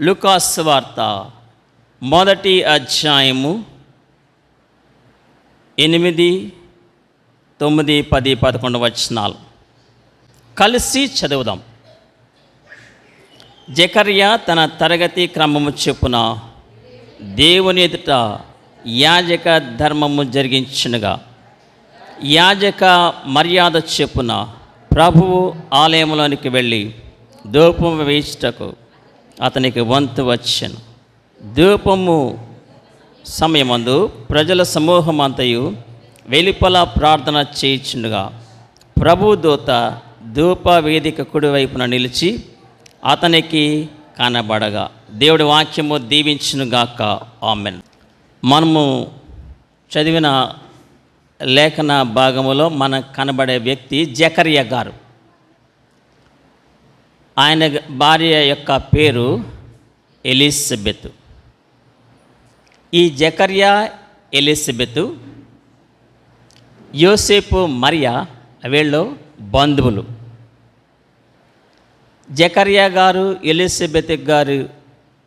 లుకాస్ వార్త మొదటి అధ్యాయము ఎనిమిది తొమ్మిది పది పదకొండు వచనాలు. కలిసి చదువుదాం. జకర్య తన తరగతి క్రమము చెప్పున దేవుని ఎదుట యాజక ధర్మము జరిగించునుగా. యాజక మర్యాద చెప్పున ప్రభువు ఆలయంలోనికి వెళ్ళి దూపం వేయించుటకు అతనికి వంతు వచ్చాను. ధూపము సమయమందు ప్రజల సమూహం అంతయు వెలుపల ప్రార్థన చేయించుండగా ప్రభు దూత ధూప వేదిక కుడివైపున నిలిచి అతనికి కనబడగా. దేవుడి వాక్యము దీవించునుగాక ఆమెన్. మనము చదివిన లేఖన భాగములో మనకు కనబడే వ్యక్తి జకర్య గారు. ఆయన భార్య యొక్క పేరు ఎలిజబెత్. ఈ జకర్యా ఎలిజబెత్ యోసేపు మరియా వీళ్ళు బంధువులు. జకర్యా గారు ఎలిజబెత్ గారు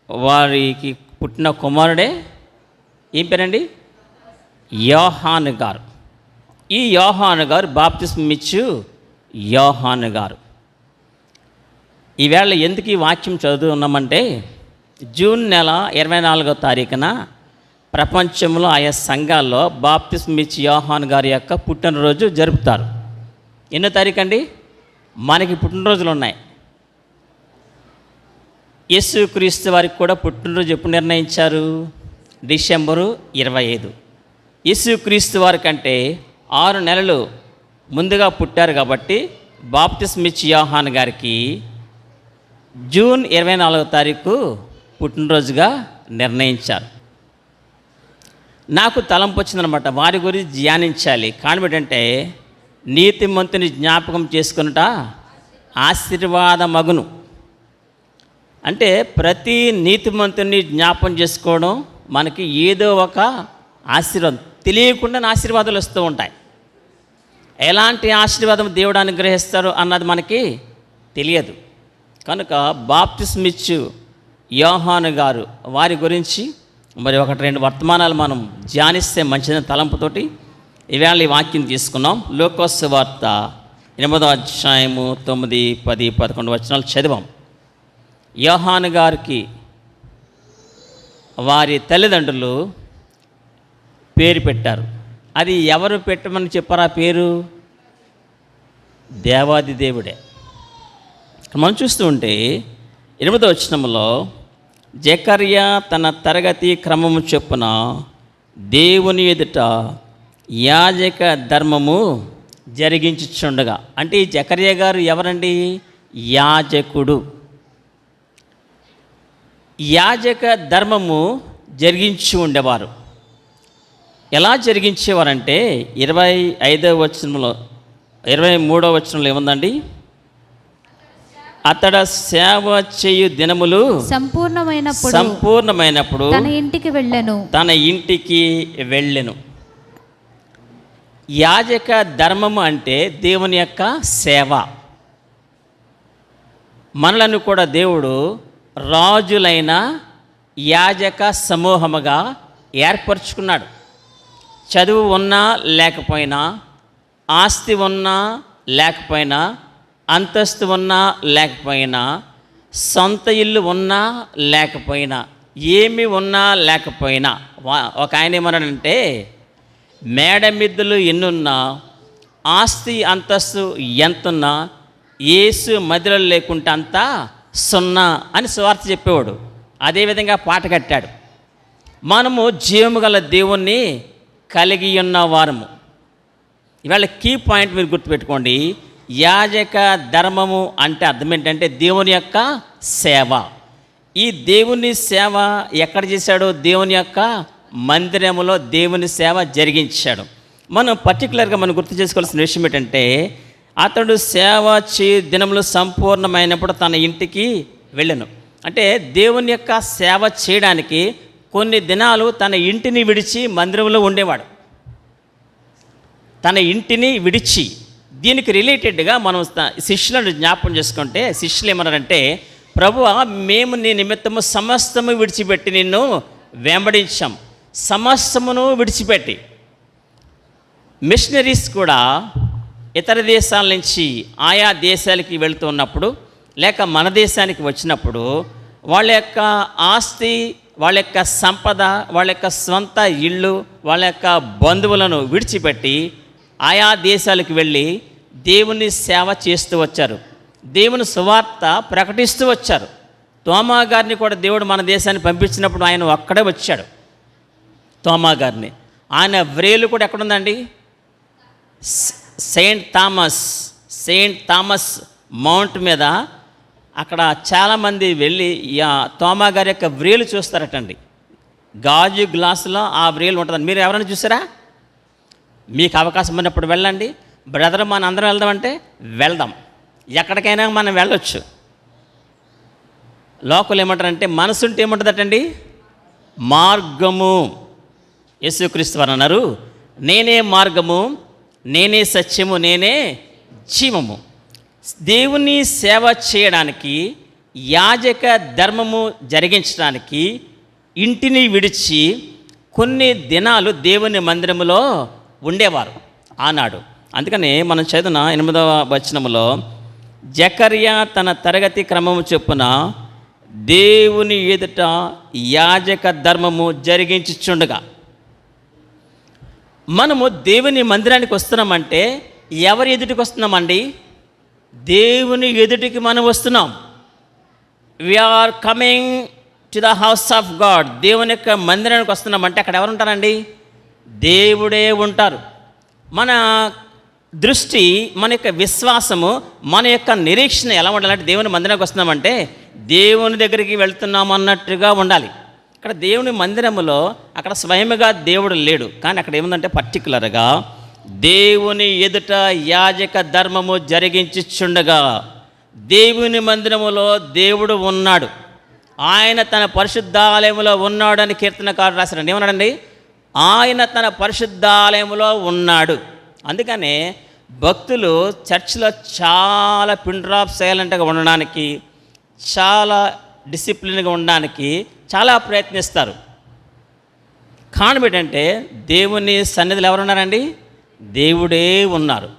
వారికి పుట్టిన కుమారుడే. ఏం పేరండి? యోహాన్ గారు. ఈ యోహాన్ గారు బాప్తిస్మిచ్చు యోహాన్ గారు. ఈవేళ ఎందుకు ఈ వాక్యం చదువుతున్నామంటే జూన్ నెల ఇరవై నాలుగో తారీఖున ప్రపంచంలో ఆయా సంఘాల్లో బాప్తిస్ మిచ్ యోహాన్ గారి యొక్క పుట్టినరోజు జరుపుతారు. ఎన్నో తారీఖు అండి మనకి పుట్టినరోజులు ఉన్నాయి. యేసు క్రీస్తు వారికి కూడా పుట్టినరోజు ఎప్పుడు నిర్ణయించారు? డిసెంబరు ఇరవై ఐదు. యేసు క్రీస్తు వారి కంటే ఆరు నెలలు ముందుగా పుట్టారు కాబట్టి బాప్తిస్మిచ్ యోహాన్ గారికి జూన్ ఇరవై నాలుగో తారీఖు పుట్టినరోజుగా నిర్ణయించారు. నాకు తలంపు వచ్చిందనమాట వారి గురించి ధ్యానించాలి. కానిబెట్టంటే నీతిమంతుని జ్ఞాపకం చేసుకున్నట ఆశీర్వాద మగును. అంటే ప్రతి నీతిమంతుని జ్ఞాపం చేసుకోవడం మనకి ఏదో ఒక ఆశీర్వాదం. తెలియకుండా ఆశీర్వాదాలు వస్తూ ఉంటాయి. ఎలాంటి ఆశీర్వాదం దేవుడు అనుగ్రహిస్తారు అన్నది మనకి తెలియదు. కనుక బాప్తిస్మిచ్చు యోహాను గారు. వారి గురించి మరి ఒకటి రెండు వర్తమానాలు మనం ధ్యానిస్తే మంచిదని తలంపుతోటి ఈవేళ ఈ వాక్యం తీసుకున్నాం. లోకోస్ వార్త ఎనిమిదో అధ్యాయము తొమ్మిది పది పదకొండు వచనాలు చదివాం. యోహాను గారికి వారి తల్లిదండ్రులు పేరు పెట్టారు. అది ఎవరు పెట్టమని చెప్పారా పేరు? దేవాది దేవుడే. మనం చూస్తూ ఉంటే ఎనిమిదో వచనంలో జకర్య తన తరగతి క్రమము చొప్పున దేవుని ఎదుట యాజక ధర్మము జరిగించుచుండగా. అంటే ఈ జకర్య గారు ఎవరండి? యాజకుడు. యాజక ధర్మము జరిగించి ఉండేవారు. ఎలా జరిగించేవారంటే ఇరవై ఐదవ వచనంలో ఇరవై మూడవ వచనంలో ఏముందండి? అతడ సేవ చేయు దినములు సంపూర్ణమైనప్పుడు సంపూర్ణమైనప్పుడు తన ఇంటికి వెళ్ళెను. తన ఇంటికి వెళ్ళెను. యాజక ధర్మము అంటే దేవుని యొక్క సేవ. మనలను కూడా దేవుడు రాజులైన యాజక సమూహముగా ఏర్పరచుకున్నాడు. చదువు ఉన్నా లేకపోయినా ఆస్తి ఉన్నా లేకపోయినా అంతస్తు ఉన్నా లేకపోయినా సొంత ఇల్లు ఉన్నా లేకపోయినా ఏమి ఉన్నా లేకపోయినా. ఒక ఆయన ఏమన్నాడంటే మేడ మిద్దులు ఎన్నున్నా ఆస్తి అంతస్తు ఎంతున్నా ఏసు మదిలో లేకుంటే అంతా సున్నా అని స్వార్థ చెప్పేవాడు. అదేవిధంగా పాట కట్టాడు. మనము జీవము గల దేవుణ్ణి కలిగి ఉన్న వారము. ఇవాళ కీ పాయింట్ మీరు గుర్తుపెట్టుకోండి. యాజక ధర్మము అంటే అర్థం ఏంటంటే దేవుని యొక్క సేవ. ఈ దేవుని సేవ ఎక్కడ చేశాడు? దేవుని యొక్క మందిరములో దేవుని సేవ జరిగించాడు. మనం పర్టికులర్గా మనం గుర్తు చేసుకోవాల్సిన విషయం ఏంటంటే అతడు సేవ చే దినములు సంపూర్ణమైనప్పుడు తన ఇంటికి వెళ్ళను. అంటే దేవుని యొక్క సేవ చేయడానికి కొన్ని దినాలు తన ఇంటిని విడిచి మందిరంలో ఉండేవాడు. తన ఇంటిని విడిచి దీనికి రిలేటెడ్గా మనం శిష్యులను జ్ఞాపకం చేసుకుంటే శిష్యులు ఏమన్నారంటే ప్రభు మేము నీ నిమిత్తము సమస్తము విడిచిపెట్టి నిన్ను వెంబడించాం. సమస్తమును విడిచిపెట్టి. మిషనరీస్ కూడా ఇతర దేశాల నుంచి ఆయా దేశాలకి వెళుతూ ఉన్నప్పుడు లేక మన దేశానికి వచ్చినప్పుడు వాళ్ళ యొక్క ఆస్తి వాళ్ళ యొక్క సంపద వాళ్ళ యొక్క స్వంత ఇళ్ళు వాళ్ళ యొక్క బంధువులను విడిచిపెట్టి ఆయా దేశాలకు వెళ్ళి దేవుని సేవ చేస్తూ వచ్చారు. దేవుని సువార్త ప్రకటిస్తూ వచ్చారు. తోమా గారిని కూడా దేవుడు మన దేశాన్ని పంపించినప్పుడు ఆయన ఒక్కడే వచ్చాడు. తోమా గారిని. ఆయన వ్రేలు కూడా ఎక్కడుందండి? Saint Thomas Saint Thomas Mount మీద అక్కడ చాలామంది వెళ్ళి తోమా గారి యొక్క వ్రేలు చూస్తారటండి. గాజు గ్లాసులో ఆ వ్రేలు ఉంటుందండి. మీరు ఎవరైనా చూసారా? మీకు అవకాశం ఉన్నప్పుడు వెళ్ళండి. బ్రదర్ మన అందరం వెళ్దామంటే వెళ్దాం. ఎక్కడికైనా మనం వెళ్ళొచ్చు. లోకల్ ఏమంటారంటే మనసుంటే ఏమంటుందటండి? మార్గము. యేసుక్రీస్తు వారు అన్నారు నేనే మార్గము నేనే సత్యము నేనే జీవము. దేవుని సేవ చేయడానికి యాజక ధర్మము జరిగించడానికి ఇంటిని విడిచి కొన్ని దినాలు దేవుని మందిరములో ఉండేవారు ఆనాడు. అందుకని మనం చదివిన ఎనిమిదవ వచనములో జకర్యా తన తరగతి క్రమము చొప్పున దేవుని ఎదుట యాజక ధర్మము జరిగించుచుండగా. మనము దేవుని మందిరానికి వస్తున్నామంటే ఎవరి ఎదుటికి వస్తున్నామండి? దేవుని ఎదుటికి మనం వస్తున్నాం. We're coming to the house of God దేవుని యొక్క మందిరానికి వస్తున్నామంటే అక్కడ ఎవరు ఉంటారండి? దేవుడే ఉంటారు. మన దృష్టి మన యొక్క విశ్వాసము మన యొక్క నిరీక్షణ ఎలా ఉండాలంటే దేవుని మందిరానికి వస్తున్నామంటే దేవుని దగ్గరికి వెళ్తున్నాం అన్నట్టుగా ఉండాలి. ఇక్కడ దేవుని మందిరములో అక్కడ స్వయముగా దేవుడు లేడు. కానీ అక్కడ ఏముందంటే పర్టికులర్గా దేవుని ఎదుట యాజక ధర్మము జరిగించుచుండగా దేవుని మందిరములో దేవుడు ఉన్నాడు. ఆయన తన పరిశుద్ధాలయములో ఉన్నాడని కీర్తనకారు రాశాడు. ఏమన్నాడండి? ఆయన తన పరిశుద్ధాలయంలో ఉన్నాడు. అందుకనే భక్తులు చర్చిలో చాలా పిన్ డ్రాప్ సైలెంట్గా ఉండడానికి చాలా డిసిప్లిన్గా ఉండడానికి చాలా ప్రయత్నిస్తారు. కారణం ఏంటంటే దేవుని సన్నిధిలో ఎవరున్నారండి? దేవుడే ఉన్నారు.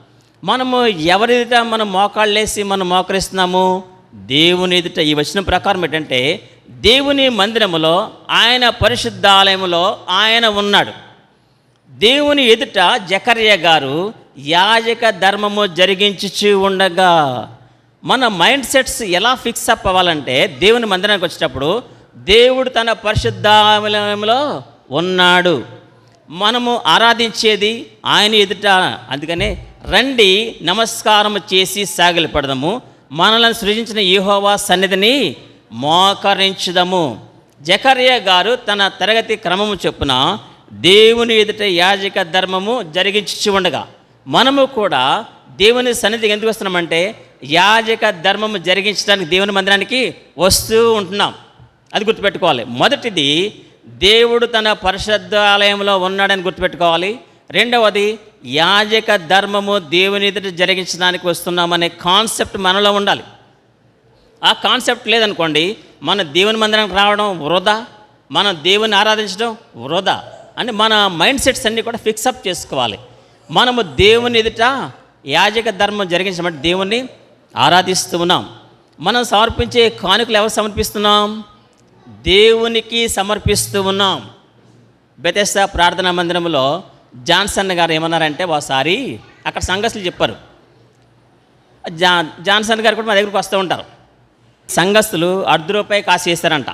మనము ఎవరి ఎదుట మనం మోకాళ్ళేసి మనం మోకరిస్తున్నాము? దేవుని ఎదుట ఈ వచ్చిన ప్రకారం ఏంటంటే దేవుని మందిరములో ఆయన పరిశుద్ధాలయములో ఆయన ఉన్నాడు. దేవుని ఎదుట జకర్య గారు యాజక ధర్మము జరిగించుచు ఉండగా మన మైండ్ సెట్స్ ఎలా ఫిక్స్ అప్ అవ్వాలంటే దేవుని మందిరానికి వచ్చేటప్పుడు దేవుడు తన పరిశుద్ధాలయంలో ఉన్నాడు. మనము ఆరాధించేది ఆయన ఎదుట అందుకనే రండి నమస్కారం చేసి సాగిలి పడదాము మనల్ని సృజించిన యూహోవా సన్నిధిని మోకరించదము. జకర్య గారు తన తరగతి క్రమము చొప్పున దేవుని ఎదుట యాజక ధర్మము జరిగించి ఉండగా మనము కూడా దేవుని సన్నిధికి ఎందుకు వస్తున్నామంటే యాజక ధర్మము జరిగించడానికి దేవుని మందిరానికి వస్తూ ఉంటున్నాం. అది గుర్తుపెట్టుకోవాలి. మొదటిది దేవుడు తన పరిశుద్ధాలయంలో ఉన్నాడని గుర్తుపెట్టుకోవాలి. రెండవది యాజక ధర్మము దేవుని ఎదుట జరిగించడానికి వస్తున్నామనే కాన్సెప్ట్ మనలో ఉండాలి. ఆ కాన్సెప్ట్ లేదనుకోండి మన దేవుని మందిరానికి రావడం వృధా మన దేవుని ఆరాధించడం వృధా అని మన మైండ్ సెట్స్ అన్నీ కూడా ఫిక్సప్ చేసుకోవాలి. మనము దేవుని ఎదుట యాజక ధర్మం జరిగించమంటే దేవుణ్ణి ఆరాధిస్తూ ఉన్నాం. మనం సమర్పించే కానుకలు ఎవరు సమర్పిస్తున్నాం? దేవునికి సమర్పిస్తూ ఉన్నాం. బెతెస్త ప్రార్థనా మందిరంలో జాన్సన్ గారు ఏమన్నారంటే ఒకసారి అక్కడ సంఘస్లు చెప్పారు. జా జాన్సన్ గారు కూడా మా దగ్గరికి వస్తూ ఉంటారు. సంఘస్థులు అర్ధ రూపాయి కాసు వేస్తారంట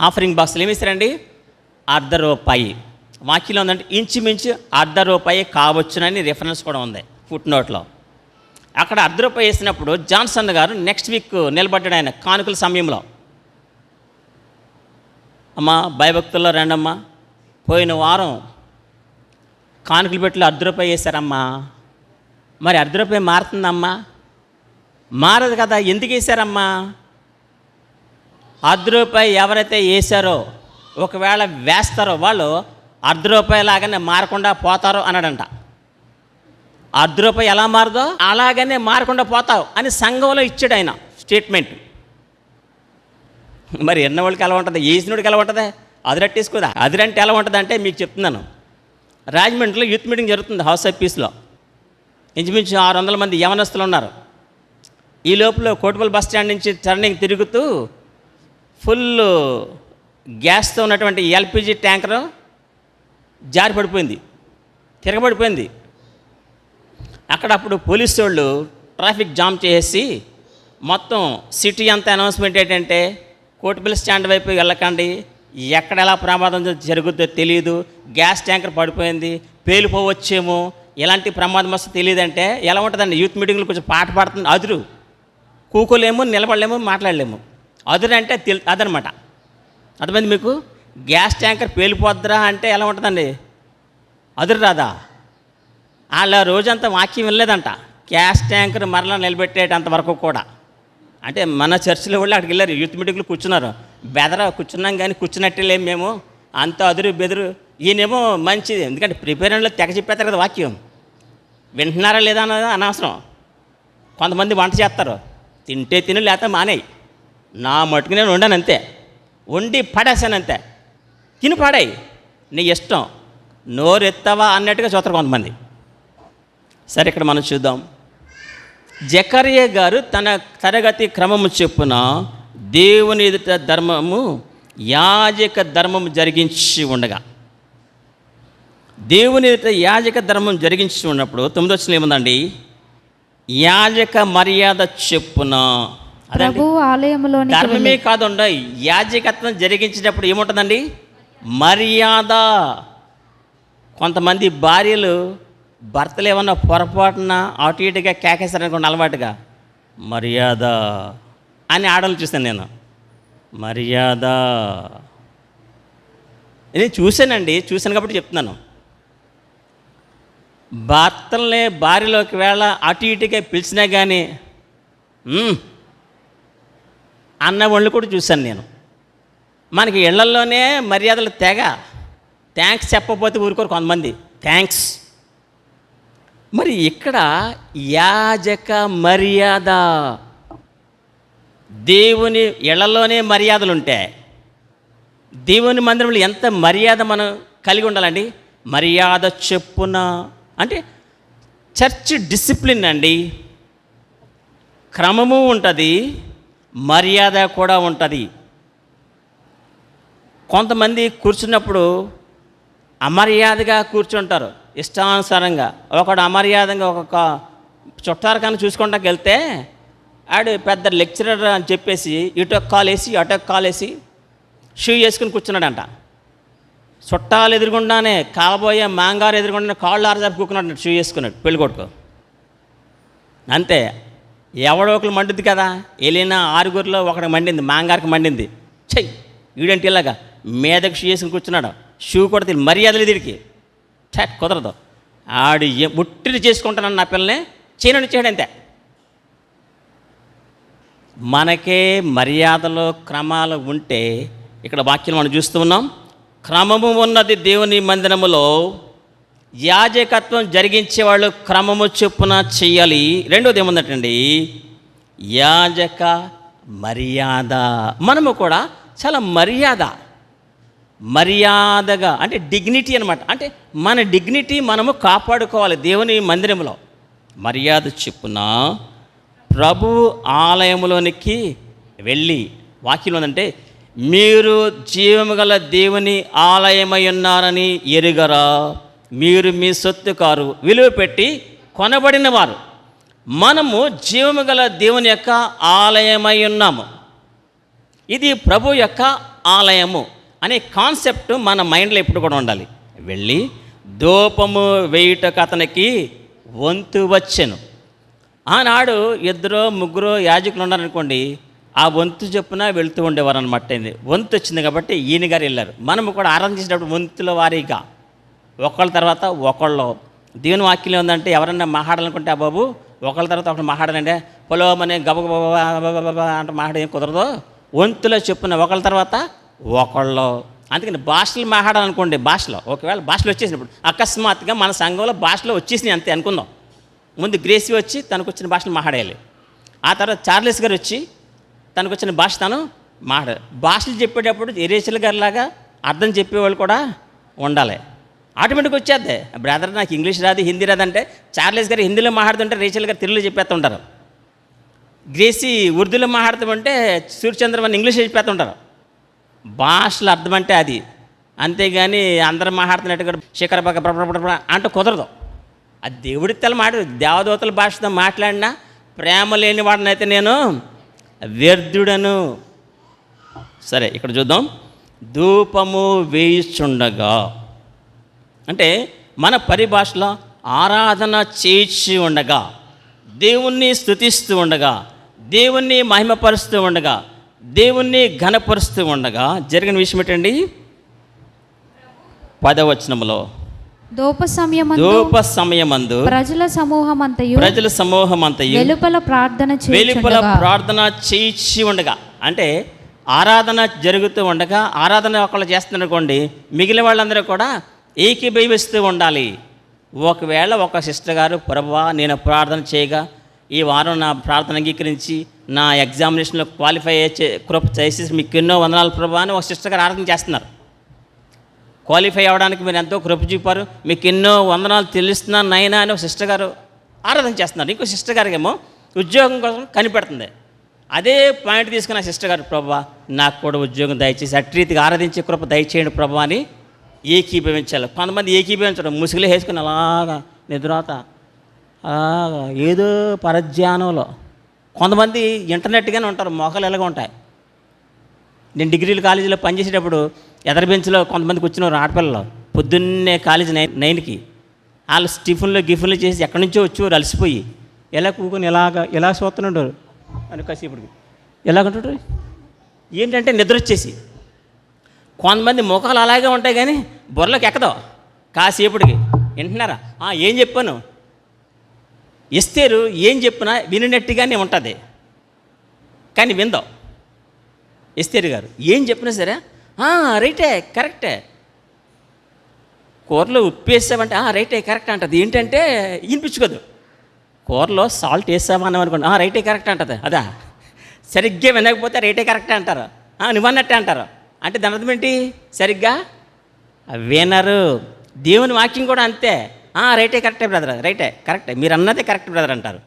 ఆఫరింగ్ బాక్స్లు ఏమి ఇస్తారండి అర్ధ రూపాయి. వాక్యంలో ఉందంటే ఇంచుమించు అర్ధ రూపాయి కావచ్చునని రిఫరెన్స్ కూడా ఉంది ఫుట్ నోట్లో అక్కడ అర్ధ రూపాయి వేసినప్పుడు జాన్సన్ గారు నెక్స్ట్ వీక్ నిలబడ్డాడు ఆయన కానుకల సమయంలో. అమ్మా భయభక్తుల్లో రండమ్మా. పోయిన వారం కానుకలు పెట్టులో అర్ధ రూపాయి వేశారమ్మా. మరి అర్ధ రూపాయి మారుతుందమ్మా. మారదు కదా ఎందుకు వేశారమ్మా? అర్ధ రూపాయి ఎవరైతే వేశారో ఒకవేళ వేస్తారో వాళ్ళు అర్ధ రూపాయి లాగానే మారకుండా పోతారో అన్నాడంట. అర్ధ రూపాయి ఎలా మారదో అలాగనే మారకుండా పోతావు అని సంఘంలో ఇచ్చాడు ఆయన స్టేట్మెంట్. మరి ఎన్నవాళ్ళకి ఎలా ఉంటుంది? వేసినోడికి ఎలా ఉంటుంది? అదిరట్టేసుకోదా అదిరంటే ఎలా ఉంటుంది అంటే మీకు చెప్తున్నాను. రాజమండ్రిలో యూత్ మీటింగ్ జరుగుతుంది హౌస్ ఆఫ్ పీస్లో ఇంచుమించు ఆరు వందల మంది యవనస్తులు ఉన్నారు. ఈ లోపల కోటిపల్లి బస్ స్టాండ్ నుంచి టర్నింగ్ తిరుగుతూ ఫుల్ గ్యాస్తో ఉన్నటువంటి ఎల్పిజి ట్యాంకర్ జారి పడిపోయింది తిరగబడిపోయింది. అక్కడ అప్పుడు పోలీసు వాళ్ళు ట్రాఫిక్ జామ్ చేసి మొత్తం సిటీ అంతా అనౌన్స్మెంట్ ఏంటంటే కోటిపల్లి స్టాండ్ వైపు వెళ్ళకండి ఎక్కడ ఎలా ప్రమాదం జరుగుద్దో తెలియదు గ్యాస్ ట్యాంకర్ పడిపోయింది పేలిపోవచ్చేమో ఎలాంటి ప్రమాదం వస్తే తెలియదంటే ఎలా ఉంటుందండి? యూత్ మీటింగ్లో కొంచెం పాట పాడుతుంది అదురు. కూకోలేము నిలబడలేము మాట్లాడలేము. అదురు అంటే తెలి అదనమాట. అర్థమైంది మీకు? గ్యాస్ ట్యాంకర్ పేలిపోద్దిరా అంటే ఎలా ఉంటుందండి? అదురు రాదా? వాళ్ళ రోజంతా వాక్యం వినలేదంట. గ్యాస్ ట్యాంకర్ మరలా నిలబెట్టేటంత వరకు కూడా. అంటే మన చర్చిలో వాళ్ళు అక్కడికి వెళ్ళారు. యూత్ మీటింగ్లు కూర్చున్నారు. బెదర కూర్చున్నాం కానీ కూర్చున్నట్టే లేము మేము. అంత అదురు బెదురు. ఈయనేమో మంచిది. ఎందుకంటే ప్రిపేరెన్లో తెగ చెప్పేస్తారు కదా వాక్యం. వింటున్నారా లేదా అన్నది అనవసరం. కొంతమంది వంట చేస్తారు. తింటే తిను లేకపోతే మానేయి. నా మటుకు నేను వండనంతే వండి పడేసానంతే. తిని పాడాయి నీ ఇష్టం. నోరెత్తవా అన్నట్టుగా చూస్తారు కొంతమంది. సరే ఇక్కడ మనం చూద్దాం. జకర్య గారు తన తరగతి క్రమము చెప్పున దేవుని ఎదుట ధర్మము యాజక ధర్మము జరిగించి ఉండగా. దేవుని ఎదుట యాజక ధర్మం జరిగించి ఉన్నప్పుడు తొమ్మిది వచ్చిన ఏముందండి? యాజక మర్యాద చెప్పున ప్రభు ఆలయములోనికి ధర్మమే కాదుండ యాజకత్వం జరిగించేటప్పుడు ఏముంటుందండి? మర్యాద. కొంతమంది భార్యలు భర్తలు ఏమన్నా పొరపాటున అటు ఇటుగా కేకేస్తారనుకోండి అలవాటుగా మర్యాద అని ఆడలు చూశాను నేను. మర్యాద. నేను చూశానండి చూశాను కాబట్టి చెప్తున్నాను. భర్తల్ని భార్యలోకి వేళ అటు ఇటుగా పిలిచినా కానీ "మ్మ్, అన్న వాళ్ళు కూడా చూశాను నేను. మనకి ఇళ్ళల్లోనే మర్యాదలు తెగ. థ్యాంక్స్ చెప్పకపోతే ఊరుకోరు కొంతమంది. థ్యాంక్స్ మరి ఇక్కడ యాజక మర్యాద. దేవుని ఇళ్ళలోనే మర్యాదలు ఉంటాయి. దేవుని మందిరంలో ఎంత మర్యాద మనం కలిగి ఉండాలండి? మర్యాద చెప్పున. అంటే చర్చ్ డిసిప్లిన్ అండి. క్రమము ఉంటుంది. మర్యాద కూడా ఉంటుంది. కొంతమంది కూర్చున్నప్పుడు అమర్యాదగా కూర్చుంటారు. ఇష్టానుసారంగా. ఒకడు అమర్యాదంగా ఒక చుట్టారకాన్ని చూసుకుంటాకి వెళ్తే ఆడు పెద్ద లెక్చరర్ అని చెప్పేసి ఇటు ఒక కాలు వేసి అటు వేసి షూ వేసుకుని కూర్చున్నాడంట. చుట్టాలు ఎదురుగుండానే కాబోయే మాంగారు ఎదురుగుండానే కాళ్ళు ఆరజాపు కూకున్నాడు షూ వేసుకున్నాడు పెళ్ళికొడుకు. అంతే. ఎవడో ఒకరు మండుద్ది కదా? వెళ్ళిన ఆరుగురిలో ఒకటి మండింది మాంగారికి మండింది. చెయ్యి వీడంటే ఇలాగా? మీదకు షూ వేసుకుని కూర్చున్నాడు. షూ కూడా తెలియదు మర్యాదలు దీనికి ఛాట్ కుదరదు. ఆడు ఏ ముట్టిని చేసుకుంటానన్న నా పిల్లని చేయనని చేయడం అంతే. మనకే మర్యాదలు క్రమాలు ఉంటే ఇక్కడ వాక్యం మనం చూస్తూ ఉన్నాం. క్రమము ఉన్నది దేవుని మందిరములో యాజకత్వం జరిగించే వాళ్ళు క్రమము చొప్పున చెయ్యాలి రెండోది ఏముందటండి? యాజక మర్యాద. మనము కూడా చాలా మర్యాద. మర్యాదగా అంటే డిగ్నిటీ అనమాట అంటే మన డిగ్నిటీ మనము కాపాడుకోవాలి దేవుని మందిరంలో. మర్యాద చెప్పున ప్రభు ఆలయంలోనికి వెళ్ళి వాక్యం ఉందంటే మీరు జీవము గల దేవుని ఆలయమై ఉన్నారని ఎరుగరా. మీరు మీ సొత్తు కారు విలువ పెట్టి కొనబడిన వారు మనము జీవము గల దేవుని యొక్క ఆలయమై ఉన్నాము. ఇది ప్రభు యొక్క ఆలయము అనే కాన్సెప్ట్ మన మైండ్లో ఎప్పుడు కూడా ఉండాలి. వెళ్ళి దూపము వేయుటకు అతనికి వంతు వచ్చెను. ఆనాడు ఇద్దరు ముగ్గురు యాజకులు ఉన్నారనుకోండి ఆ వంతు చెప్పున వెళుతూ ఉండేవారు అనమాట వంతు వచ్చింది కాబట్టి ఈయన గారు వెళ్ళారు. మనము కూడా ఆరాధన వంతుల వారీగా. ఒకళ్ళ తర్వాత ఒకళ్ళు. దేవుని వాక్యం ఉందంటే ఎవరన్నా మాట్లాడాలనుకుంటే ఆ బాబు ఒకళ్ళ తర్వాత ఒకళ్ళు మాట్లాడాలంటే పొలవమని గబగబ అంటే మాట్లాడ ఏం కుదరదు. వంతులో చెప్పున ఒకళ్ళ తర్వాత ఒకళ్ళు. అందుకని భాషలు మాట్లాడాలనుకోండి భాషలో ఒకవేళ భాషలు వచ్చేసినప్పుడు అకస్మాత్తుగా మన సంఘంలో భాషలో వచ్చేసినాయి అంతే అనుకుందాం. ముందు గ్రేసీ వచ్చి తనకు వచ్చిన భాషను మాట్లాడేయాలి. ఆ తర్వాత చార్లెస్ గారు వచ్చి తనకు వచ్చిన భాష తను మాట్లాడాలి. భాషలు చెప్పేటప్పుడు ఎరేసల్ గారిలాగా అర్థం చెప్పేవాళ్ళు కూడా ఉండాలి. ఆటోమేటిక్ వచ్చేద్ది. బ్రదర్ నాకు ఇంగ్లీష్ రాదు హిందీ రాదంటే చార్లెస్ గారు హిందీలో మాట్లాడుతుంటే రేచల్ గారు తెలుగులో చెప్పేస్తుంటారు. గ్రేసీ ఉర్దూలో మాట్లాడతామంటే సూర్యచంద్రమని ఇంగ్లీష్ చెప్పేస్తుంటారు. భాషలు అర్థం అంటే అది. అంతేగాని అందరూ మాట్లాడుతున్నట్టుగా శిఖర పక్క బ్రబ్రబ్రబ్ర అంటే కుదరదు. అది దేవుడి తల మాట దేవదూతల భాషతో మాట్లాడినా ప్రేమ లేని వాడినైతే నేను వ్యర్థుడను. సరే ఇక్కడ చూద్దాం. ధూపము వేయిచుండగా అంటే మన పరిభాషలో ఆరాధన చేయించి ఉండగా దేవుణ్ణి స్తుతిస్తూ ఉండగా దేవుణ్ణి మహిమపరుస్తూ ఉండగా దేవుణ్ణి ఘనపరుస్తూ ఉండగా జరిగిన విషయం ఏంటండి? పదవచనములో దోప సమయమందు ధూప సమయమందు ప్రజల సమూహమంతయు ప్రజల సమూహం అంతయు వెలుపల ప్రార్థన వెలుపల ప్రార్థన చేయించి ఉండగా. అంటే ఆరాధన జరుగుతూ ఉండగా ఆరాధన ఒకళ్ళు చేస్తున్నారు అనుకోండి మిగిలిన వాళ్ళందరూ కూడా ఏకీభవిస్తూ ఉండాలి. ఒకవేళ ఒక సిస్టర్ గారు ప్రభా నేను ప్రార్థన చేయగా ఈ వారం నా ప్రార్థన అంగీకరించి నా ఎగ్జామినేషన్లో క్వాలిఫై చే కృప చేసి మీకు ఎన్నో వందనాలు ప్రభా అని ఒక సిస్టర్ గారు ఆరాధన చేస్తున్నారు. క్వాలిఫై అవ్వడానికి మీరు ఎంతో కృప చూపారు మీకు ఎన్నో వందనాలు తెలుస్తున్నాను నైనా అని ఒక సిస్టర్ గారు ఆరాధన చేస్తున్నారు. ఇంకో సిస్టర్ గారికి ఏమో ఉద్యోగం కోసం కనిపెడుతుంది. అదే పాయింట్ తీసుకున్న సిస్టర్ గారు ప్రభా నాకు కూడా ఉద్యోగం దయచేసి అట్రీతిగా ఆరాధించే కృప దయచేయండి ప్రభా అని ఏకీభవించాలి. కొంతమంది ఏకీభవించడం ముసుగులు వేసుకుని అలాగా నిద్రాత అలాగా ఏదో పరధ్యానంలో. కొంతమంది ఇంటర్నెట్గానే ఉంటారు మోకాలు ఎలాగ ఉంటాయి. నేను డిగ్రీలు కాలేజీలో పనిచేసేటప్పుడు ఎదర బెంచ్లో కొంతమంది కూర్చున్నారు ఆడపిల్లలు. పొద్దున్నే కాలేజీ నైన్ నైన్కి వాళ్ళు స్టిఫిన్లో గిఫిన్లు చేసి ఎక్కడి నుంచో వచ్చేవారు అలసిపోయి ఎలా కూకొని ఇలాగ ఇలా చూస్తుంటారు అని కాసేపటికి ఎలాగంటారు ఏంటంటే నిద్ర వచ్చేసి కొంతమంది ముఖాలు అలాగే ఉంటాయి కానీ బుర్రలోకి ఎక్కదు. కాసేపటికి. వింటున్నారా? ఏం చెప్పాను? ఇస్తేరు ఏం చెప్పినా వినినట్టుగానే ఉంటుంది. కానీ విందో. ఎస్తేరు గారు ఏం చెప్పినా సరే రైటే కరెక్టే. కూరలో ఉప్పు వేసామంటే రైటే కరెక్ట్ అంటది. ఏంటంటే వినిపించుకోదు. కూరలో సాల్ట్ వేసామా అని అనుకోండి రైటే కరెక్ట్ అంటది. అదా? సరిగ్గా వినకపోతే రైటే కరెక్ట్ అంటారు. నువ్వన్నట్టే అంటారు. అంటే దాని అర్థం ఏంటి? సరిగ్గా? వినరు. దేవుని వాక్యం కూడా అంతే. రైటే కరెక్టే బ్రదర్ రైటే కరెక్టే. మీరు అన్నదే కరెక్ట్ బ్రదర్ అంటారు.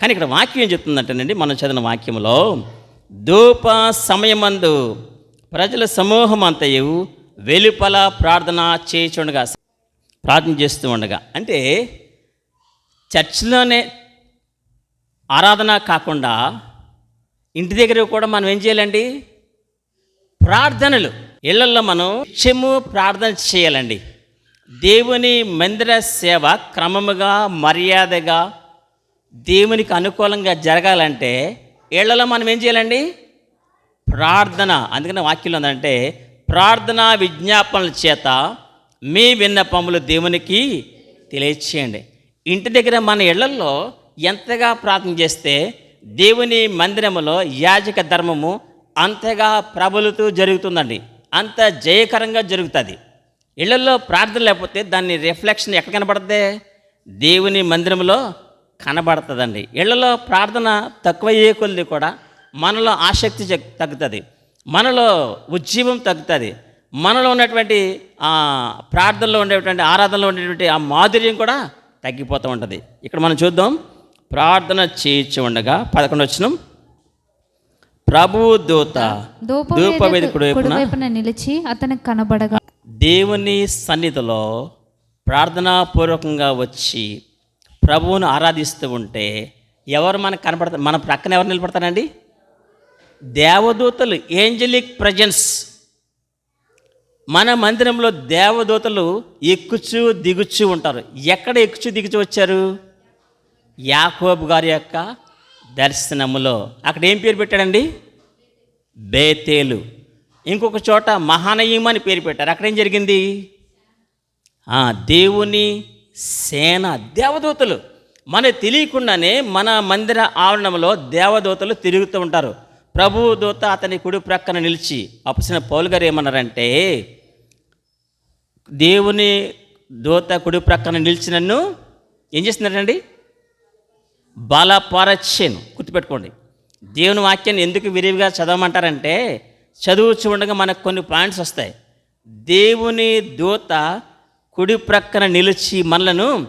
కానీ ఇక్కడ వాక్యం ఏం చెప్తుందంటేనండి మనం చదివిన వాక్యంలో ధూప సమయమందు ప్రజల సమూహం అంతయు వెలుపల ప్రార్థన చేయుచుండగా ప్రార్థన చేస్తూ ఉండగా. అంటే చర్చిలోనే ఆరాధన కాకుండా ఇంటి దగ్గర కూడా మనం ఏం చేయాలండి? ప్రార్థనలు. ఇళ్ళలో మనం నిత్యము ప్రార్థన చేయాలండి. దేవుని మందిర సేవ క్రమముగా మర్యాదగా దేవునికి అనుకూలంగా జరగాలంటే ఇళ్ళలో మనం ఏం చేయాలండి? ప్రార్థన. అందుకని వాక్యం ఉందంటే ప్రార్థన విజ్ఞాపనల చేత మీ విన్నపములు దేవునికి తెలియచేయండి. ఇంటి దగ్గర మన ఇళ్ళలో ఎంతగా ప్రార్థన చేస్తే దేవుని మందిరములో యాజక ధర్మము అంతగా ప్రబలుతూ జరుగుతుందండి. అంత జయకరంగా జరుగుతుంది. ఇళ్ళలో ప్రార్థన లేకపోతే దాని రిఫ్లెక్షన్ ఎక్కడ కనబడుతుంది దేవుని మందిరంలో కనబడుతుందండి. ఇళ్ళలో ప్రార్థన తక్కువయ్యే కొద్ది కూడా మనలో ఆసక్తి తగ్గుతుంది. మనలో ఉజ్జీవం తగ్గుతుంది. మనలో ఉన్నటువంటి ఆ, ప్రార్థనలో ఉండేటువంటి ఆరాధనలో ఉండేటువంటి ఆ మాధుర్యం కూడా తగ్గిపోతూ ఉంటుంది. ఇక్కడ మనం చూద్దాం. ప్రార్థన చేయించి ఉండగా పదకొండు వచ్చినాం ప్రభు దూత కుడివైపున నిలిచి అతనికి కనబడగా దేవుని సన్నిధిలో ప్రార్థనాపూర్వకంగా వచ్చి ప్రభువును ఆరాధిస్తూ ఉంటే ఎవరు మనకు కనపడతారు మన ప్రక్కన ఎవరు నిలబడతారండి? దేవదూతలు ఏంజలిక్ ప్రజెన్స్ మన మందిరంలో దేవదూతలు ఎక్కుచు దిగుచు ఉంటారు. ఎక్కడ ఎక్కుచు దిగుచు వచ్చారు? యాకోబు గారి యొక్క దర్శనములో అక్కడ ఏం పేరు పెట్టాడండి? బేతేలు. ఇంకొక చోట మహానయీం అని పేరు పెట్టారు. అక్కడ ఏం జరిగింది? దేవుని సేన దేవదూతలు. మనకు తెలియకుండానే మన మందిర ఆవరణంలో దేవదూతలు తిరుగుతూ ఉంటారు. ప్రభు దూత అతని కుడి ప్రక్కన నిలిచి అప్పసిన పౌలు గారు ఏమన్నారంటే దేవుని దూత కుడి ప్రక్కన నిలిచి నన్ను ఏం చేస్తున్నారండి బలపరచెను. గుర్తుపెట్టుకోండి. దేవుని వాక్యాన్ని ఎందుకు విరివిగా చదవమంటారంటే చదువు చూడగా మనకు కొన్ని పాయింట్స్ వస్తాయి. దేవుని దూత కుడి ప్రక్కన నిలిచి మనలను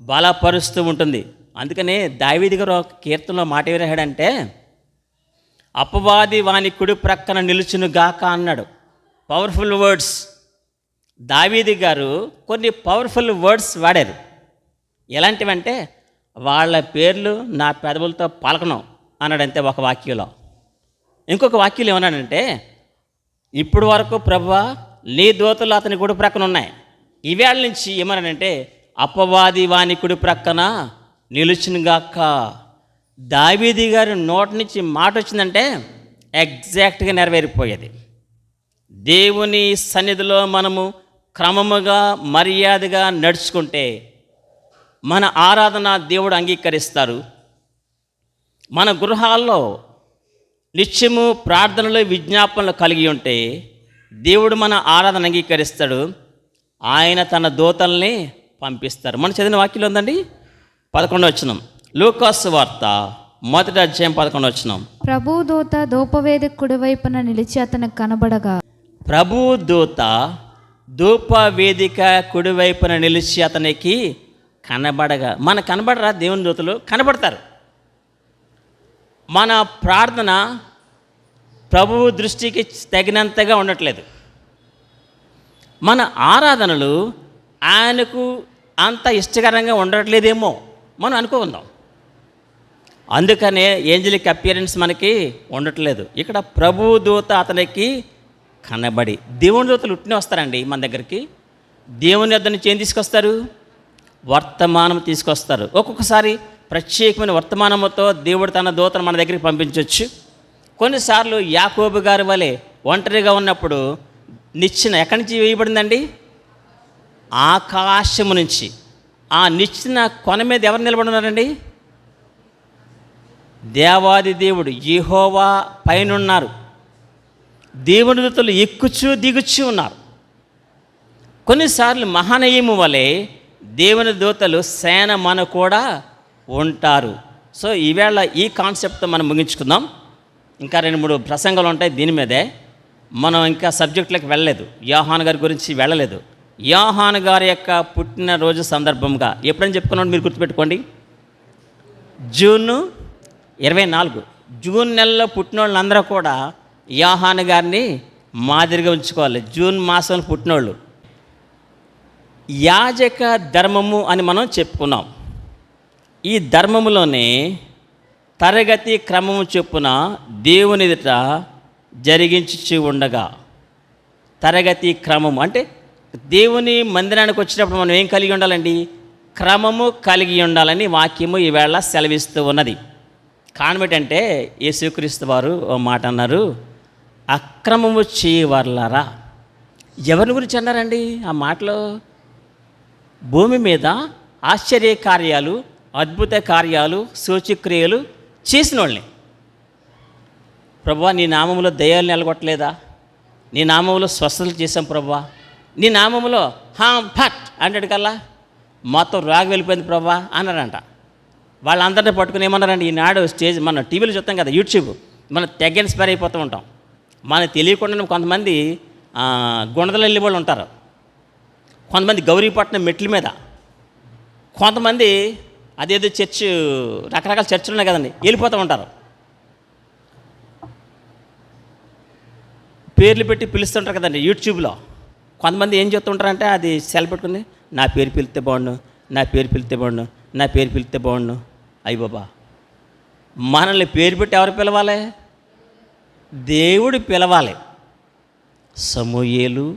బలపరుస్తూ ఉంటుంది. అందుకనే దావీది గారు ఒక కీర్తనలో మాట ఏమి అపవాది వాని కుడి ప్రక్కన నిలుచును గాక అన్నాడు. పవర్ఫుల్ వర్డ్స్ దావీది గారు కొన్ని పవర్ఫుల్ వర్డ్స్ వాడారు. ఎలాంటివంటే వాళ్ళ పేర్లు నా పెదవులతో పలకను అన్నాడంతే ఒక వాక్యంలో. ఇంకొక వాక్యం ఏమన్నాడంటే ఇప్పుడు వరకు ప్రభువా నీ దోతలు అతని గుడి ప్రక్కన ఉన్నాయి. ఈవేళ నుంచి ఏమన్నాడంటే అపవాది వాని కుడి ప్రక్కన నిలుచునుగాక దావీది గారి నోటి నుంచి మాట వచ్చిందంటే ఎగ్జాక్ట్గా నెరవేరిపోయేది. దేవుని సన్నిధిలో మనము క్రమముగా మర్యాదగా నడుచుకుంటే మన ఆరాధన దేవుడు అంగీకరిస్తారు. మన గృహాల్లో నిత్యము ప్రార్థనలు విజ్ఞాపనలు కలిగి ఉంటే దేవుడు మన ఆరాధన అంగీకరిస్తాడు. ఆయన తన దూతల్ని పంపిస్తారు. మన చదివిన వాక్యం ఉందండి? పదకొండు వచ్చినాం లూకాస్ వార్త మొదటి అధ్యాయం పదకొండు వచ్చినాం ప్రభు దూత దూపవేది కుడివైపున నిలిచి అతనికి కనబడగా ప్రభు దూత ధూప వేదిక కుడివైపున నిలిచి అతనికి కనబడగా మన కనబడరా దేవుని దూతలు? కనబడతారు. మన ప్రార్థన ప్రభువు దృష్టికి తగినంతగా ఉండట్లేదు. మన ఆరాధనలు ఆయనకు అంత ఇష్టకరంగా ఉండట్లేదేమో మనం అనుకుందాం అందుకనే ఏంజలిక్ అపియరెన్స్ మనకి ఉండట్లేదు. ఇక్కడ ప్రభు దూత అతనికి కనబడి దేవుని దూతలు ఉట్టినే వస్తారండి మన దగ్గరికి. దేవుని అతను నుంచి తీసుకొస్తారు? వర్తమానం తీసుకొస్తారు. ఒక్కొక్కసారి ప్రత్యేకమైన వర్తమానంతో దేవుడు తన దూతను మన దగ్గరికి పంపించవచ్చు కొన్నిసార్లు యాకోబు గారి వలె ఒంటరిగా ఉన్నప్పుడు నిచ్చిన ఎక్కడి నుంచి వేయబడిందండి? ఆకాశము నుంచి. ఆ నిచ్చిన కొన మీద ఎవరు నిలబడి ఉన్నారండి దేవాది దేవుడు యహోవా పైనున్నారు. దేవుని దూతలు ఎక్కుచూ దిగుచూ ఉన్నారు. కొన్నిసార్లు మహానయము వలె దేవుని దూతలు సేన మన కూడా ఉంటారు. సో ఈవేళ ఈ కాన్సెప్ట్తో మనం ముగించుకుందాం. ఇంకా రెండు మూడు ప్రసంగాలు ఉంటాయి దీని మీదే. మనం ఇంకా సబ్జెక్టులకు వెళ్ళలేదు. యోహాన్ గారి గురించి వెళ్ళలేదు. యోహాన్ గారి యొక్క పుట్టినరోజు సందర్భంగా ఎప్పుడని చెప్పుకున్నాడు మీరు గుర్తుపెట్టుకోండి? జూన్ ఇరవై నాలుగు. జూన్ నెలలో పుట్టిన వాళ్ళందరూ కూడా యోహాన్ గారిని మాదిరిగా ఉంచుకోవాలి. జూన్ మాసంలో పుట్టినోళ్ళు. యాజక ధర్మము అని మనం చెప్పుకున్నాం. ఈ ధర్మములోనే తరగతి క్రమము చొప్పున దేవుని ఎదుట జరిగించి ఉండగా. తరగతి క్రమము అంటే దేవుని మందిరానికి వచ్చినప్పుడు మనం ఏం కలిగి ఉండాలండి? క్రమము కలిగి ఉండాలని వాక్యము ఈవేళ సెలవిస్తూ ఉన్నది. కాన్బెట్ యేసుక్రీస్తు వారు ఓ మాట అన్నారు అక్రమము చేయవర్లారా ఎవరి గురించి అన్నారండి ఆ మాటలో? భూమి మీద ఆశ్చర్య కార్యాలు అద్భుత కార్యాలు సూచక్రియలు చేసిన వాళ్ళని ప్రభా నీ నామంలో దయాలు నెలగొట్టలేదా? నీ నామంలో స్వస్థతలు చేశాం ప్రభా. నీ నామంలో హా ఫట్ అంటాడు కల్లా. మొత్తం రాగి వెళ్ళిపోయింది ప్రభా అన్నారంట. వాళ్ళందరినీ పట్టుకుని ఏమన్నారండి ఈనాడు స్టేజ్ మన టీవీలో చూస్తాం కదా యూట్యూబ్. మనం తెగ ఇన్స్పైర్ అయిపోతూ ఉంటాం. మనకు తెలియకుండా కొంతమంది ఆ, గుణదలు వాళ్ళు ఉంటారు. కొంతమంది గౌరీపట్నం మెట్ల మీద. కొంతమంది అదేదో చర్చ్ రకరకాల చర్చలు ఉన్నాయి కదండి వెళ్ళిపోతూ ఉంటారు. పేర్లు పెట్టి పిలుస్తుంటారు కదండి యూట్యూబ్లో. కొంతమంది ఏం చెప్తుంటారంటే అది సెల్ పెట్టుకుని నా పేరు పిలిస్తే బాగుండు నా పేరు పిలిస్తే బాగుండు నా పేరు పిలిస్తే బాగుండు. అయ్యి బాబా. మనల్ని పేరు పెట్టి ఎవరు పిలవాలి? దేవుడు పిలవాలి. సమూయేలు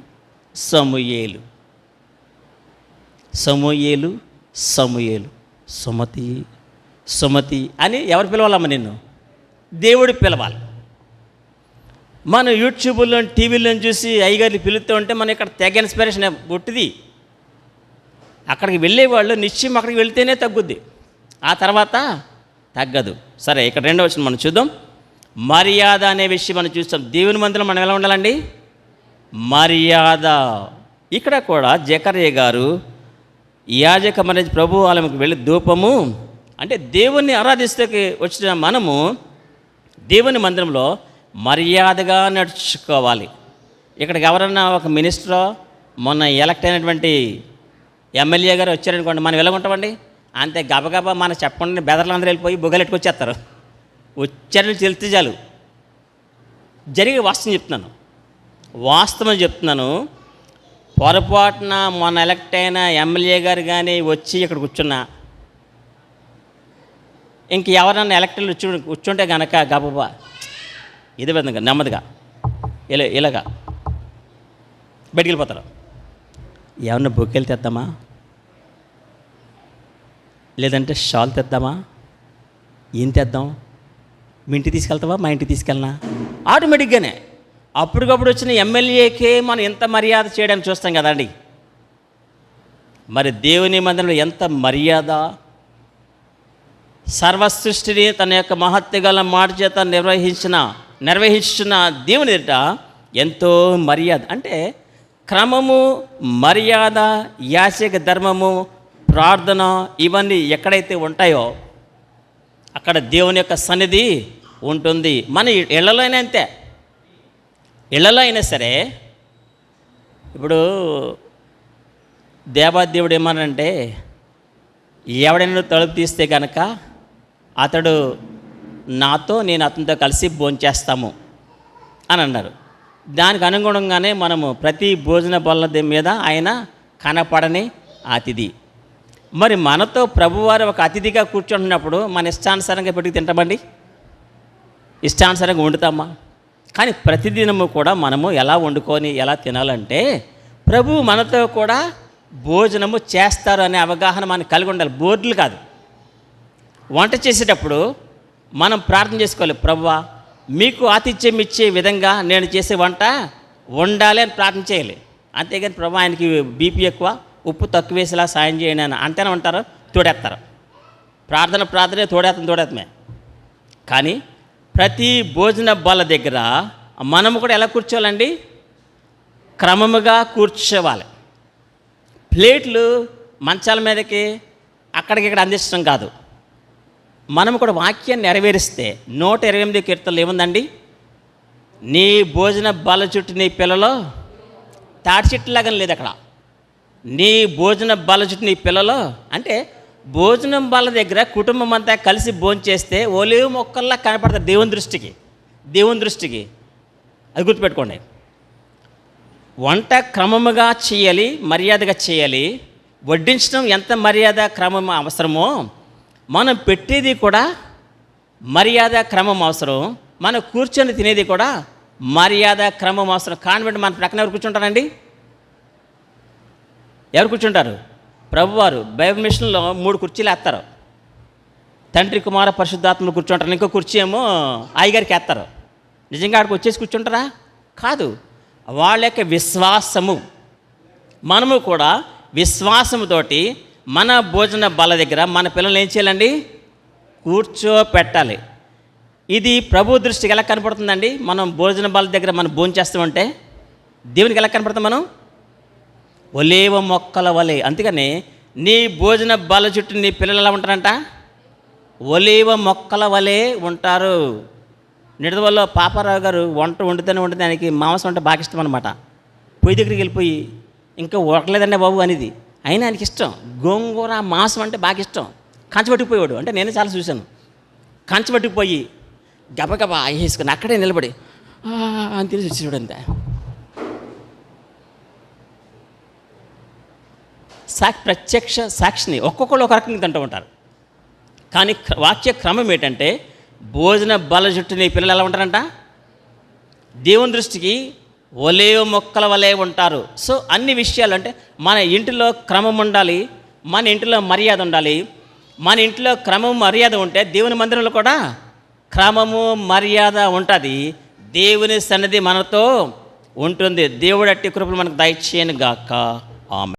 సమూయేలు. సమూయేలు సమూయేలు. సుమతి సుమతి అని ఎవరు పిలవాలమ్మ నిన్ను? దేవుడు పిలవాలి. మనం యూట్యూబ్లో టీవీలో చూసి అయ్యగారిని పిలుస్తూ ఉంటే మనం ఇక్కడ తెగ ఇన్స్పిరేషన్ పుట్టిది. అక్కడికి వెళ్ళేవాళ్ళు నిశ్చయం అక్కడికి వెళ్తేనే తగ్గుద్ది. ఆ తర్వాత తగ్గదు. సరే ఇక్కడ రెండో వచ్చిన మనం చూద్దాం. మర్యాద అనే విషయం మనం చూస్తాం. దేవుని మందిరం మనం ఎలా ఉండాలండి? మర్యాద. ఇక్కడ కూడా జకరయ్య గారు యాజక మన ప్రభు ఆలయంకి వెళ్ళి ధూపము. అంటే దేవుణ్ణి ఆరాధిస్తే వచ్చిన మనము దేవుని మందిరంలో మర్యాదగా నడుచుకోవాలి. ఇక్కడికి ఎవరన్నా ఒక మినిస్టరో మొన్న ఎలక్ట్ అయినటువంటి ఎమ్మెల్యే గారు వచ్చారనుకోండి మనం వెళ్ళకుంటామండి అంతే గబగబా మన చెప్పకుండా బెదర్లందరూ వెళ్ళిపోయి బుగలెట్టుకొచ్చేస్తారు ఉచ్చరణ తెలిస్తే చాలు. జరిగే వాస్తవం చెప్తున్నాను. వాస్తవం చెప్తున్నాను. పొరపాటున మొన్న ఎలక్ట్ అయిన ఎమ్మెల్యే గారు కానీ వచ్చి ఇక్కడ కూర్చున్నా. ఇంక ఎవరన్నా ఎలక్టర్లు వచ్చి కూర్చుంటే గనక గబబా ఇదే విధంగా నెమ్మదిగా. ఇలా ఇలాగా. బయటికి వెళ్ళిపోతారు. ఏమన్నా బొక్కెలు తెద్దామా? లేదంటే షాల్ తెద్దామా? ఏం తెద్దాం? మీ ఇంటికి తీసుకెళ్తావా? మా ఇంటికి తీసుకెళ్ళనా? ఆటోమేటిక్గానే. అప్పటికప్పుడు వచ్చిన ఎమ్మెల్యేకే మనం ఎంత మర్యాద చేయడానికి చూస్తాం కదండి. మరి దేవుని మందిరంలో ఎంత మర్యాద? సర్వసృష్టిని తన యొక్క మహత్యగల మాట చేత నిర్వహించిన నిర్వహించిన దేవుని ఎదుట ఎంతో మర్యాద. అంటే క్రమము మర్యాద యాసిక ధర్మము ప్రార్థన ఇవన్నీ ఎక్కడైతే ఉంటాయో అక్కడ దేవుని యొక్క సన్నిధి ఉంటుంది. మన ఇళ్ళలోనే అంతే. ఇళ్ళలో అయినా సరే ఇప్పుడు దేవాదేవుడు ఏమనంటే ఎవడైనా తలుపు తీస్తే కనుక అతడు నాతో నేను అతనితో కలిసి భోంచేస్తాము అని అన్నారు. దానికి అనుగుణంగానే మనము ప్రతి భోజన బల్ల మీద ఆయన కనపడని అతిథి. మరి మనతో ప్రభువారు ఒక అతిథిగా కూర్చుంటున్నప్పుడు మన ఇష్టానుసారంగా పెట్టుకు తింటామండి? ఇష్టానుసారంగా వండుతామా? కానీ ప్రతిదినము కూడా మనము ఎలా వండుకొని ఎలా తినాలంటే ప్రభు మనతో కూడా భోజనము చేస్తారు అనే అవగాహన మనకు కలిగి ఉండాలి. బోర్డులు కాదు. వంట చేసేటప్పుడు మనం ప్రార్థన చేసుకోవాలి ప్రవ్వా మీకు ఆతిథ్యం ఇచ్చే విధంగా నేను చేసే వంట వండాలి అని ప్రార్థన చేయాలి. అంతేగాని ప్రభు ఆయనకి బీపీ ఎక్కువ ఉప్పు తక్కువ వేసేలా సాయం చేయండి అని అంటేనే ఉంటారు తోడేస్తారు. ప్రార్థన ప్రార్థనే తోడేస్తాం తోడేత్తమే. కానీ ప్రతి భోజన బల దగ్గర మనము కూడా ఎలా కూర్చోవాలండి? క్రమముగా కూర్చోవాలి. ప్లేట్లు మంచాల మీదకి అక్కడికి ఇక్కడ అందించడం కాదు. మనం కూడా వాక్యాన్ని నెరవేరిస్తే నూట ఇరవై ఎనిమిది కీర్తనలు ఏముందండి? నీ భోజన బల చుట్టూ నీ పిల్లలో తాటి చెట్టులాగా లేదు అక్కడ. నీ భోజన బల చుట్టూ నీ పిల్లలో అంటే భోజనం వాళ్ళ దగ్గర కుటుంబం అంతా కలిసి భోంచేస్తే చేస్తే మొక్కల్లా కనపడతారు దేవుని దృష్టికి. దేవుని దృష్టికి. అది గుర్తుపెట్టుకోండి. వంట క్రమముగా చేయాలి మర్యాదగా చేయాలి. వడ్డించడం ఎంత మర్యాద క్రమం అవసరమో మనం పెట్టేది కూడా మర్యాద క్రమం అవసరం. మనం కూర్చొని తినేది కూడా మర్యాద క్రమం అవసరం. కాన్వెంట్ మన ప్రక్కన ఎవరు కూర్చుంటారండి? ఎవరు కూర్చుంటారు? ప్రభువారు బైబిల్ మిషన్లో మూడు కుర్చీలు వేస్తారు. తండ్రి కుమార పరిశుద్ధాత్మలు కూర్చుంటారు. ఇంకో కుర్చీ ఏమో అయ్యగారికి వేస్తారు. నిజంగా ఆడికి వచ్చేసి కూర్చుంటారా? కాదు. వాళ్ళ యొక్క విశ్వాసము. మనము కూడా విశ్వాసముతోటి మన భోజన బల దగ్గర మన పిల్లల్ని ఏం చేయాలండి? కూర్చోపెట్టాలి. ఇది ప్రభు దృష్టికి ఎలా కనపడుతుందండి? మనం భోజన బల దగ్గర మనం భోజనం చేస్తామంటే దేవునికి ఎలా కనపడుతుంది మనం? ఒలేవ మొక్కల వలె. అందుకని నీ భోజన బల చుట్టూ నీ పిల్లలు ఎలా ఉంటారంట? ఒలేవ మొక్కల వలె ఉంటారు. నిడదవల్లో పాపారావు గారు వంట వండుతూనే ఉంటుంది ఆయనకి మాంసం అంటే బాగా ఇష్టం అనమాట పొయ్యి దగ్గరికి వెళ్ళిపోయి ఇంకా ఉడకలేదండి బాబు అనేది. అయినా ఆయనకి ఇష్టం. గోంగూర మాంసం అంటే బాగా ఇష్టం. కంచబట్టుకుపోయాడు అంటే నేనే చాలా చూశాను. కంచబట్టుకుపోయి గబగబా వేసుకుని అక్కడే నిలబడి అని తెలిసి వచ్చేవాడు అంతే సాక్ ప్రత్యక్ష సాక్షిని ఒక్కొక్కరు ఒక రకంగా తింటూ ఉంటారు. కానీ వాక్య క్రమం ఏంటంటే భోజన బల జుట్టుని పిల్లలు ఎలా ఉంటారంట? దేవుని దృష్టికి ఒలే మొక్కల వలె ఉంటారు. సో అన్ని విషయాలు అంటే మన ఇంటిలో క్రమం ఉండాలి మన ఇంటిలో మర్యాద ఉండాలి. మన ఇంట్లో క్రమం మర్యాద ఉంటే దేవుని మందిరంలో కూడా క్రమము మర్యాద ఉంటుంది. దేవుని సన్నిధి మనతో ఉంటుంది. దేవుడు అట్టి కృపలు మనకు దయచేయను గాక ఆమె